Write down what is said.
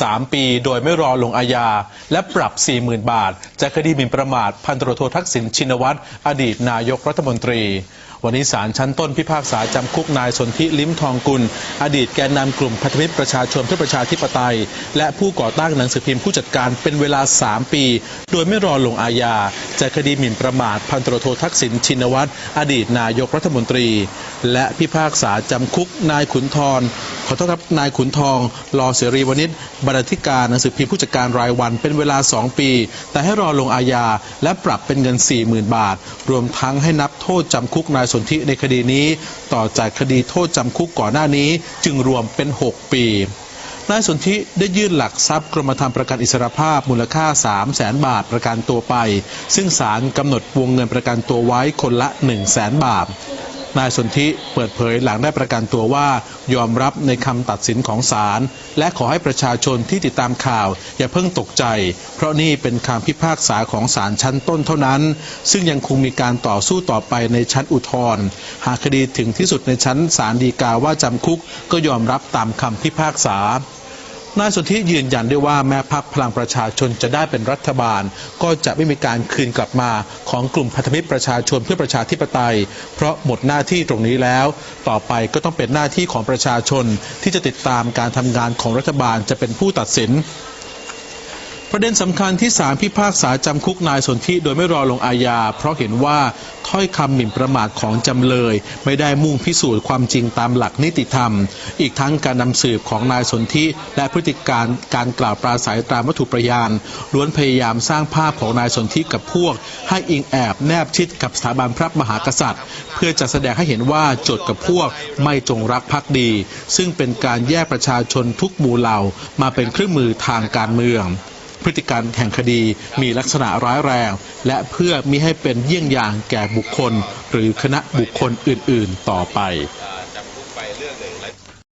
3 ปีโดยไม่รอลงอาญา และปรับ 40,000 บาท จากคดีหมิ่นประมาทพันตรวจโททักษิณชินวัตรอดีตนายกรัฐมนตรีวันนี้ศาลชั้นต้นพิพากษาจำคุกนายสนธิลิ้มทองกุล อดีตแกนนำกลุ่มพันธมิตรประชาชนเพื่อประชาธิปไตย และผู้ก่อตั้งหนังสือพิมพ์ผู้จัดการเป็นเวลา 3 ปี โดยไม่รอลงอาญาจากคดีหมิ่นประมาทพันตรโททักษิณชินวัตรอดีตนายกรัฐมนตรี และพิพากษาจำคุกนายขุนทรขอโทษครับนายขุนทองรอเสรีวณิชบรรณาธิการหนังสือพิมพ์ผู้จัดการรายวันเป็นเวลา 2 ปี แต่ให้รอลงอาญาและปรับเป็นเงิน 40,000 บาท รวมทั้งให้นับโทษจำคุกนายายสนธิในคดีนี้ ต่อจากคดีโทษจำคุกก่อนหน้านี้จึงรวมเป็น 6 ปีนายสนธิได้ยื่นหลักทรัพย์กรมธรรม์ประกันอิสรภาพมูลค่า 3 0 0แสนบาทประกันตัวไป ซึ่งศาลกำหนดวงเงินประกันตัวไว้คนละ 1 0 0 0 0แสนบาท นายสนธิเปิดเผยหลังได้ประกันตัวว่ายอมรับในคำตัดสินของศาลและขอให้ประชาชนที่ติดตามข่าว อย่าเพิ่งตกใจ เพราะนี่เป็นคำพิพากษาของศาลชั้นต้นเท่านั้น ซึ่งยังคงมีการต่อสู้ต่อไปในชั้นอุทธรณ์หากคดีถึงที่สุดในชั้นศาลฎีกาว่าจำคุกก็ยอมรับตามคำพิพากษา นายสนธิยืนยันด้วยว่าแม้พักพลังประชาชนจะได้เป็นรัฐบาล ก็จะไม่มีการคืนกลับมาของกลุ่มพันธมิตรประชาชนเพื่อประชาธิปไตย เพราะหมดหน้าที่ตรงนี้แล้ว ต่อไปก็ต้องเป็นหน้าที่ของประชาชนที่จะติดตามการทำงานของรัฐบาลจะเป็นผู้ตัดสิน ประเด็นสำคัญที่ศาลพิพากษาจำคุกนายสนธิโดยไม่รอลงอาญา เพราะเห็นว่าถ้อยคำหมิ่นประมาทของจำเลย ไม่ได้มุ่งพิสูจน์ความจริงตามหลักนิติธรรม อีกทั้งการนำสืบของนายสนธิและพฤติการการกล่าวปราศัยตามวัตถุประยานล้วนพยายามสร้างภาพของนายสนธิกับพวก ให้อิงแอบแนบชิดกับสถาบันพระมหากษัตริย์ เพื่อจะแสดงให้เห็นว่าโจทย์กับพวกไม่จงรักภักดี ซึ่งเป็นการแยกประชาชนทุกหมู่เหล่ามาเป็นเครื่องมือทางการเมือง พฤติการแห่งคดีมีลักษณะร้ายแรง และเพื่อมิให้เป็นเยี่ยงอย่างแก่บุคคล หรือคณะบุคคลอื่น ๆ ต่อไป